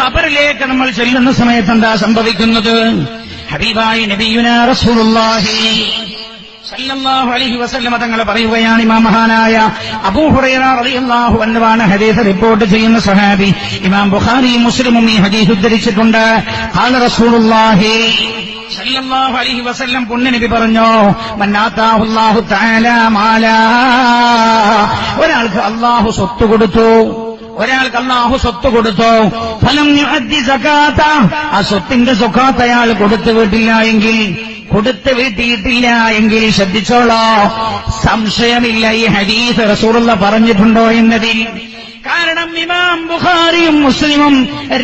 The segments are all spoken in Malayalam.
ഖബറിലേക്ക് നമ്മൾ ചെല്ലുന്ന സമയത്ത് എന്താ സംഭവിക്കുന്നത്? ഹബീബായി നബിയുന റസൂലുള്ളാഹി സല്ലല്ലാഹു അലൈഹി വസല്ലമ തങ്ങൾ പറയുകയാണ് ഇമാം മഹാനായ അബൂ ഹുറൈറ റളിയല്ലാഹു അൻഹുവാണ് ഹദീസ് റിപ്പോർട്ട് ചെയ്യുന്ന സഹാബി. ഇമാം ബുഖാരി മുസ്ലിമും ഈ ഹദീസ് ഉദ്ധരിച്ചിട്ടുണ്ട്. ഖാല റസൂലുള്ളാഹി സല്ലല്ലാഹു അലൈഹി വസല്ലം പുണ്യനബി പറഞ്ഞു മന്നാത്താഹു അല്ലാഹു തആല മാല. ഒരാൾക്ക് അല്ലാഹു സ്വത്ത് കൊടുത്തു. ഒരാൾക്ക് അള്ളാഹു സ്വത്ത് കൊടുത്തു? ഫലം സകാത്ത ആ സ്വത്തിന്റെ സുഖാത്ത അയാൾ കൊടുത്തു വീട്ടില്ല എങ്കിൽ കൊടുത്തു വീട്ടിയിട്ടില്ല എങ്കിൽ ശ്രദ്ധിച്ചോളോ. സംശയമില്ല ഈ ഹരീസ് റസൂറുള്ള പറഞ്ഞിട്ടുണ്ടോ എന്നതിൽ. കാരണം ഇമാം ബുഖാരിയും മുസ്ലിമും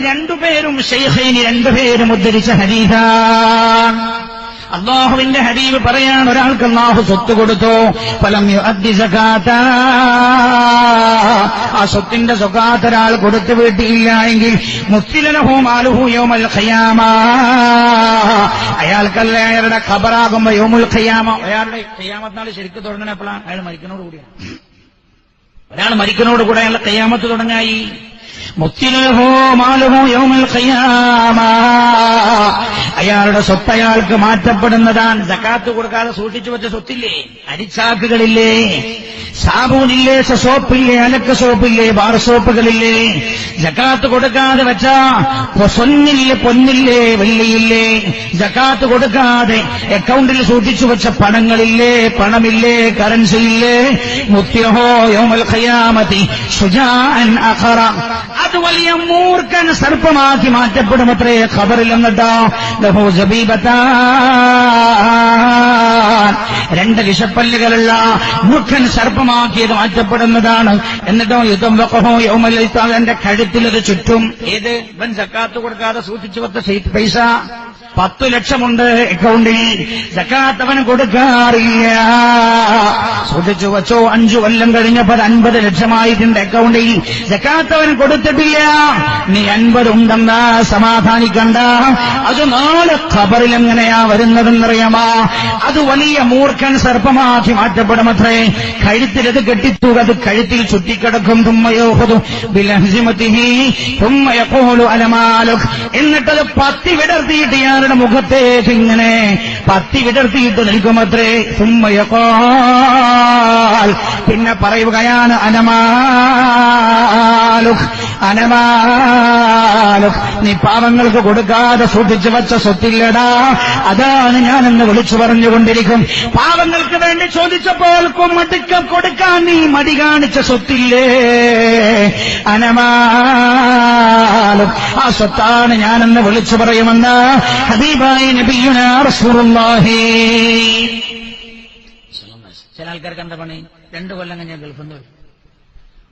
രണ്ടുപേരും ഷെയ്ഖൈനി രണ്ടുപേരും ഉദ്ധരിച്ച ഹദീസാണ് അള്ളാഹുവിന്റെ ഹബീബ് പറയാൻ ഒരാൾക്ക് അള്ളാഹു സ്വത്ത് കൊടുത്തു? ഫലം ആ സ്വത്തിന്റെ സ്വകാത്ത ഒരാൾ കൊടുത്തു വീട്ടിയില്ല എങ്കിൽ മുസ്ലിലനഹോ മാലുഹൂയോ മൽഖയാമ ഖയാമ. അയാൾക്കല്ല അയാളുടെ ഖബറാകുമ്പോ യോമുൽ ഖയാമ? അയാളുടെ ഖയാമത്തിനാൾ ശരിക്കും തുടങ്ങണ എപ്പോഴാണ്? അയാൾ മരിക്കുന്നോട് കൂടിയാണ് ഒരാൾ മരിക്കുന്നോട് കൂടെ അയാളുടെ ഖയാമത്ത് തുടങ്ങായി. അയാളുടെ സ്വത്ത് അയാൾക്ക് മാറ്റപ്പെടുന്നതാണ്. ജക്കാത്ത് കൊടുക്കാതെ സൂക്ഷിച്ചു വെച്ച സ്വത്തില്ലേ? അരിച്ചാക്കുകളില്ലേ? സാബൂനില്ലേ? സോപ്പില്ലേ അലക്ക് സോപ്പില്ലേ? ബാർ സോപ്പുകളില്ലേ? ജക്കാത്ത് കൊടുക്കാതെ വെച്ച പൊന്നില്ലേ പൊന്നില്ലേ വെള്ളിയില്ലേ? ജക്കാത്ത് കൊടുക്കാതെ അക്കൗണ്ടിൽ സൂക്ഷിച്ചു വെച്ച പണങ്ങളില്ലേ? പണമില്ലേ? കറൻസി ഇല്ലേ മുത്യഹോ യോമൽ ഖയാമതി. സുജാൻ അഖറ. അത് വലിയ മൂർഖൻ സർപ്പമാക്കി മാറ്റപ്പെടുമത്രേ ഖബറിൽ ഖബറിലെന്നിട്ടോ ലഹു ജബീബത്താൻ രണ്ട് വിഷപ്പല്ലുകളുള്ള മൂർഖൻ സർപ്പമാക്കിയത് മാറ്റപ്പെടുന്നതാണ്. എന്നിട്ടോ യുദ്ധം വെക്കഹോ യൗമൽ എന്റെ കഴുത്തിലത് ചുറ്റും. ഏത്? ഇവൻ സക്കാത്ത് കൊടുക്കാതെ സൂക്ഷിച്ചു വെച്ച പൈസ. പത്തു ലക്ഷമുണ്ട് അക്കൗണ്ടിൽ. സക്കാത്ത് അവന് കൊടുക്കാറില്ല. സൂക്ഷിച്ചു വച്ചോ അഞ്ചു കൊല്ലം കഴിഞ്ഞപ്പോൾ അൻപത് ലക്ഷമായിട്ടുണ്ട് അക്കൗണ്ടിൽ. സക്കാത്ത് അവൻ കൊടുത്തിട്ടില്ല നീ അൻപതുണ്ടെന്ന സമാധാനിക്കണ്ട. അത് നാളെ ഖബറിൽ എങ്ങനെയാ വരുന്നതെന്നറിയാമോ? അത് വലിയ മൂർഖൻ സർപ്പമാക്കി മാറ്റപ്പെടുമത്രേ കഴുത്തിലത് കെട്ടിത്തു അത് കഴുത്തിൽ ചുറ്റിക്കിടക്കും. തുമ്മയോഹതു എന്നിട്ടത് പത്തി വിടർത്തിയിട്ട് ഇയാളുടെ മുഖത്തേക്ക് ഇങ്ങനെ പത്തി വിടർത്തിയിട്ട് നിൽക്കുമത്രേ. സുമ്മയക്കോ പിന്നെ പറയുകയാണ് അനമാലു അനമാലു നീ പാവങ്ങൾക്ക് കൊടുക്കാതെ സൂക്ഷിച്ചു വച്ച സ്വത്തില്ലടാ. അതാണ് ഞാനെന്ന് വിളിച്ചു പറഞ്ഞുകൊണ്ടിരിക്കും. പാവങ്ങൾക്ക് വേണ്ടി ചോദിച്ചപ്പോൾ മടുക്കം കൊടുക്കാൻ നീ മടി കാണിച്ച സ്വത്തില്ലേ? അനമാലും ആ സ്വത്താണ് ഞാനെന്ന് വിളിച്ചു പറയുമെന്ന് ഹബീബായി നബിയുന റസൂലുള്ളാഹി. ചില ആൾക്കാർക്ക് എന്താ പണി രണ്ടു കൊല്ലം കഴിഞ്ഞാൽ ഗൾഫിൽ നിന്ന് വരും.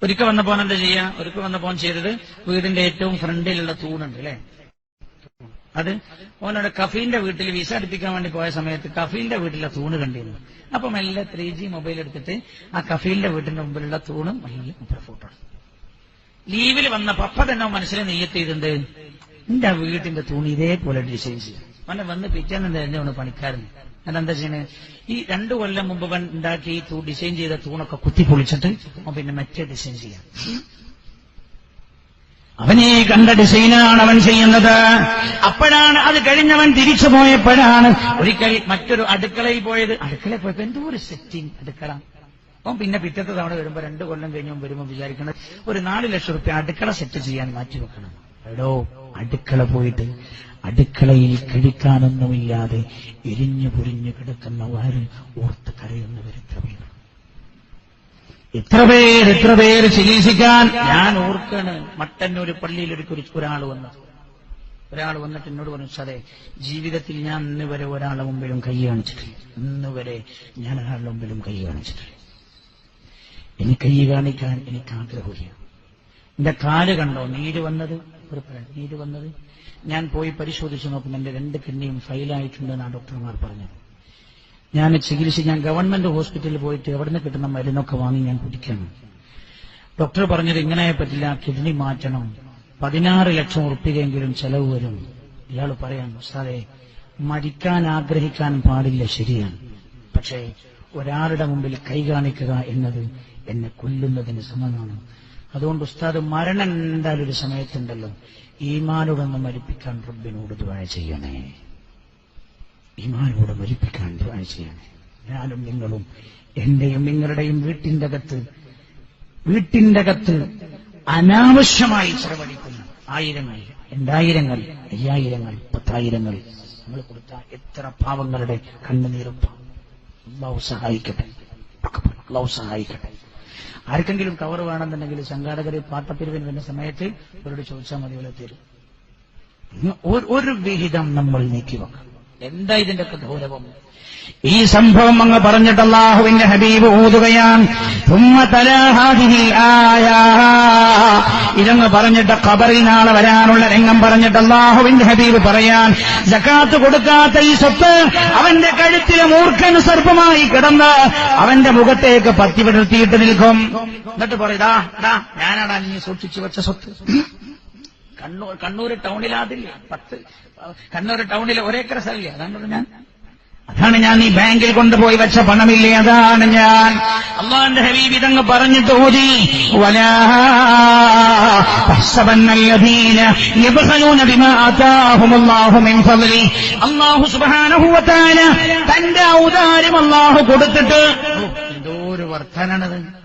ഒരിക്കൽ പോൻ എന്താ ചെയ്യാ? ഒരിക്കൽ പോൻ ചെയ്തത് വീടിന്റെ ഏറ്റവും ഫ്രണ്ടിലുള്ള തൂണുണ്ട് അല്ലേ? അത് ഓനോട് കഫീന്റെ വീട്ടിൽ വിസ അടുപ്പിക്കാൻ വേണ്ടി പോയ സമയത്ത് കഫീന്റെ വീട്ടിലെ തൂണ് കണ്ടിരുന്നു. അപ്പൊ മെല്ലെ ത്രീ ജി മൊബൈൽ എടുത്തിട്ട് ആ കഫീലിന്റെ വീട്ടിന്റെ മുമ്പിലുള്ള തൂണും മെല്ലെ ഫോട്ടോ ലീവിൽ വന്ന പപ്പ തന്നെ മനസ്സിൽ നെയ്യത്ത് ചെയ്തിട്ടുണ്ട്. എന്റെ വീട്ടിന്റെ തൂണ് ഇതേപോലെ ഡിസൈൻ ചെയ്യും അവനെ വന്ന് പിറ്റേന്ന് തെരഞ്ഞാണ് പണിക്കാരൻ. അതെന്താ ചെയ്യണേ? ഈ രണ്ടു കൊല്ലം മുമ്പ് ഉണ്ടാക്കി തൂ ഡിസൈൻ ചെയ്ത തൂണൊക്കെ കുത്തിപ്പൊളിച്ചിട്ട് അവൻ പിന്നെ മറ്റേ ഡിസൈൻ ചെയ്യാം. അവനെ കണ്ട ഡിസൈനാണ് അവൻ ചെയ്യുന്നത്. അപ്പോഴാണ് അത് കഴിഞ്ഞവൻ തിരിച്ചു പോയപ്പോഴാണ് ഒരിക്കൽ മറ്റൊരു അടുക്കളയിൽ പോയത്. അടുക്കളയിൽ പോയപ്പോ എന്തോ ഒരു സെറ്റിംഗ് അടുക്കള. അപ്പം പിന്നെ പിറ്റത്തെ തവണ വരുമ്പോ രണ്ടു കൊല്ലം കഴിഞ്ഞും വരുമ്പോ വിചാരിക്കണം ഒരു നാല് ലക്ഷം റുപ്യ അടുക്കള സെറ്റ് ചെയ്യാൻ മാറ്റി വെക്കണം. എടോ അടുക്കള പോയിട്ട് അടുക്കളയിൽ കഴിക്കാനൊന്നുമില്ലാതെ എരിഞ്ഞു പൊരിഞ്ഞു കിടക്കുന്ന വാര് ഓർത്ത് കരയുന്നവർ എത്ര പേര് എത്ര പേര് എത്ര പേര് ചികിത്സിക്കാൻ? ഞാൻ ഓർക്കാണ് മട്ടന്നൂർ പള്ളിയിൽ ഒരു ഒരാൾ വന്നത്. ഒരാൾ വന്നിട്ട് എന്നോട് പറഞ്ഞു സാറേ ജീവിതത്തിൽ ഞാൻ ഇന്ന് വരെ ഒരാളുടെ മുമ്പിലും കൈ കാണിച്ചിട്ടില്ല. ഇന്ന് വരെ ഞാൻ ഒരാളുടെ മുമ്പിലും കൈ കാണിച്ചിട്ടില്ല. എനിക്ക് കൈ കാണിക്കാൻ എനിക്ക് ആഗ്രഹമില്ല. എന്റെ കാൽ കണ്ടോ? നീര് വന്നത്? ഒരു നീര് വന്നത്? ഞാൻ പോയി പരിശോധിച്ചു നോക്കുമ്പോൾ എന്റെ രണ്ട് കിഡ്നിയും ഫെയിലായിട്ടുണ്ടെന്നാണ് ഡോക്ടർമാർ പറഞ്ഞത്. ഞാൻ ചികിത്സ ഞാൻ ഗവൺമെന്റ് ഹോസ്പിറ്റലിൽ പോയിട്ട് എവിടുന്ന് കിട്ടുന്ന മരുന്നൊക്കെ വാങ്ങി ഞാൻ കുടിക്കണം. ഡോക്ടർ പറഞ്ഞത് ഇങ്ങനെ പറ്റില്ല കിഡ്നി മാറ്റണം. പതിനാറ് ലക്ഷം ഉറപ്പികയെങ്കിലും ചെലവ് വരും. ഇയാൾ പറയാൻ സാറേ മരിക്കാൻ ആഗ്രഹിക്കാൻ പാടില്ല ശരിയാണ്. പക്ഷേ ഒരാളുടെ മുമ്പിൽ കൈ കാണിക്കുക എന്നത് എന്നെ കൊല്ലുന്നതിന് സമമാണ് അതുകൊണ്ട് ഉസ്താദ് മരണം എന്തായാലും ഒരു സമയത്തുണ്ടല്ലോ. ഈമാനോടൊന്ന് മരിപ്പിക്കാൻ റബ്ബിനോട് ദുആ ചെയ്യണേ. ഈമാനോട് മരിപ്പിക്കാൻ ദുആ ചെയ്യണേ. ഞാനും നിങ്ങളും എന്റെയും നിങ്ങളുടെയും വീട്ടിന്റെ അകത്ത് വീട്ടിന്റെ അകത്ത് അനാവശ്യമായി ചെലവഴിക്കുന്ന ആയിരങ്ങൾ രണ്ടായിരങ്ങൾ അയ്യായിരങ്ങൾ പത്തായിരങ്ങൾ. നമ്മൾ കൊടുത്ത എത്ര പാവങ്ങളുടെ കണ്ണുനീറുപ്പ അള്ളാഹു സഹായിക്കട്ടെ. സഹായിക്കട്ടെ. ആർക്കെങ്കിലും കവർ വേണമെന്നുണ്ടെങ്കിൽ സംഘാടകർ പാട്ടപ്പിരിവിന് വരുന്ന സമയത്ത് ഇവരോട് ചോദിച്ചാൽ മതി ഇവിടെ തരും. ഒരു- വിഹിതം നമ്മൾ നീക്കിവെക്കണം എന്താ ഇതിന്റെ ഒക്കെ ഗൗരവം? ഈ സംഭവം അങ്ങ് പറഞ്ഞിട്ട് അള്ളാഹുവിന്റെ ഹബീബ് ഓതുകയാണ്. ഇതെന്ന് പറഞ്ഞിട്ട് ഖബറിൽ നാളെ വരാനുള്ള രംഗം പറഞ്ഞിട്ട് അള്ളാഹുവിന്റെ ഹബീബ് പറയാൻ ജക്കാത്ത് കൊടുക്കാത്ത ഈ സ്വത്ത് അവന്റെ കഴുത്തിലെ മൂർഖൻ സർപ്പമായി കിടന്ന് അവന്റെ മുഖത്തേക്ക് പത്തി വിടർത്തിയിട്ട് നിൽക്കും. എന്നിട്ട് പറയതാ ഡാ ഞാനാടാ നീ സൂക്ഷിച്ചു വെച്ച സ്വത്ത്. കണ്ണൂർ കണ്ണൂർ ടൗണിലാതില്ല പത്ത് കണ്ണൂർ ടൗണിലെ ഒരേക്കര സ്ഥലമില്ല. അതാണ് ഞാൻ. അതാണ് ഞാൻ ഈ ബാങ്കിൽ കൊണ്ടുപോയി വെച്ച പണമില്ലേ? അതാണ് ഞാൻ. അള്ളാന്റെ ഹബീബ് ഇതങ്ങ് പറഞ്ഞിട്ട് ഊതി അള്ളാഹു സുബാനഹുവത്താന തന്റെ ഔദാര്യം അള്ളാഹു കൊടുത്തിട്ട്. എന്തോ ഒരു വർദ്ധനാണത്.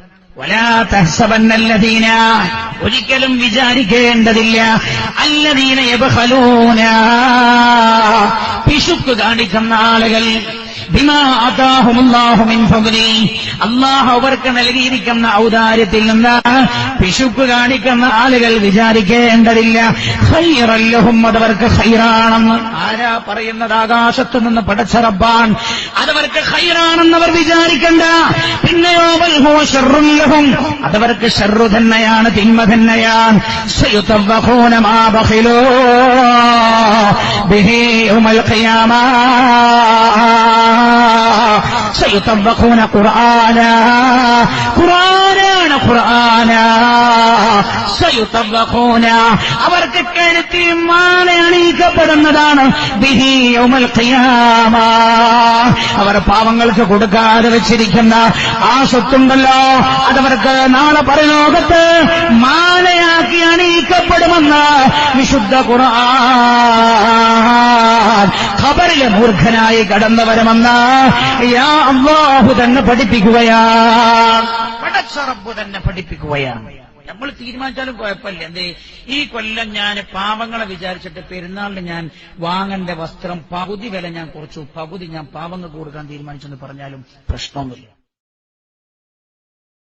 ഒരിക്കലും വിചാരിക്കേണ്ടതില്ല. അല്ലദീന യബഹലൂന പിശുക്ക് കാണിക്കുന്ന ആളുകൾ അല്ലാഹു അവർക്ക് നൽകിയിരിക്കുന്ന ഔദാര്യത്തിൽ നിന്ന് പിശുക്ക് കാണിക്കുന്ന ആളുകൾ വിചാരിക്കേണ്ടതില്ല. ഹൈറല്ലഹും അതവർക്ക് ഹൈറാണെന്ന് ആരാ പറയുന്നത് ആകാശത്ത് നിന്ന് പടച്ച റബ്ബാൻ അതവർക്ക് ഹൈറാണെന്ന് അവർ വിചാരിക്കണ്ട. പിന്നെയോ വൽഹോ ഹുവ ശർറുൻ ലഹും. അതവർക്ക് ഷെറു തന്നെയാണ് തിന്മ തന്നെയാണ്. ബിഹി ഉമൽ ഖിയാമ. سيطبقون قرآنا. قرآنا അവർക്ക് കരുത്തി മാല അണിയിക്കപ്പെടുന്നതാണ്. അവർ പാവങ്ങൾക്ക് കൊടുക്കാതെ വെച്ചിരിക്കുന്ന ആ സ്വത്തുണ്ടല്ലോ. അതവർക്ക് നാളെ പരലോകത്ത് മാലയാക്കി അണിയിക്കപ്പെടുമെന്ന് വിശുദ്ധ ഖുർആൻ ഖബറിലെ മൂർഖനായി കടന്നു വരുമെന്ന് യാ അള്ളാഹു തന്നെ പഠിപ്പിക്കുകയാണ്. പടച്ച റബ്ബ് തന്നെ പഠിപ്പിക്കുകയാണ്. നമ്മൾ തീരുമാനിച്ചാലും കുഴപ്പമില്ല. എന്തേ? ഈ കൊല്ലം ഞാൻ പാവങ്ങളെ വിചാരിച്ചിട്ട് പെരുന്നാളിന് ഞാൻ വാങ്ങേണ്ട വസ്ത്രം പകുതി വില ഞാൻ കുറച്ചു. പകുതി ഞാൻ പാവങ്ങൾക്ക് കൊടുക്കാൻ തീരുമാനിച്ചെന്ന് പറഞ്ഞാലും പ്രശ്നമൊന്നുമില്ല.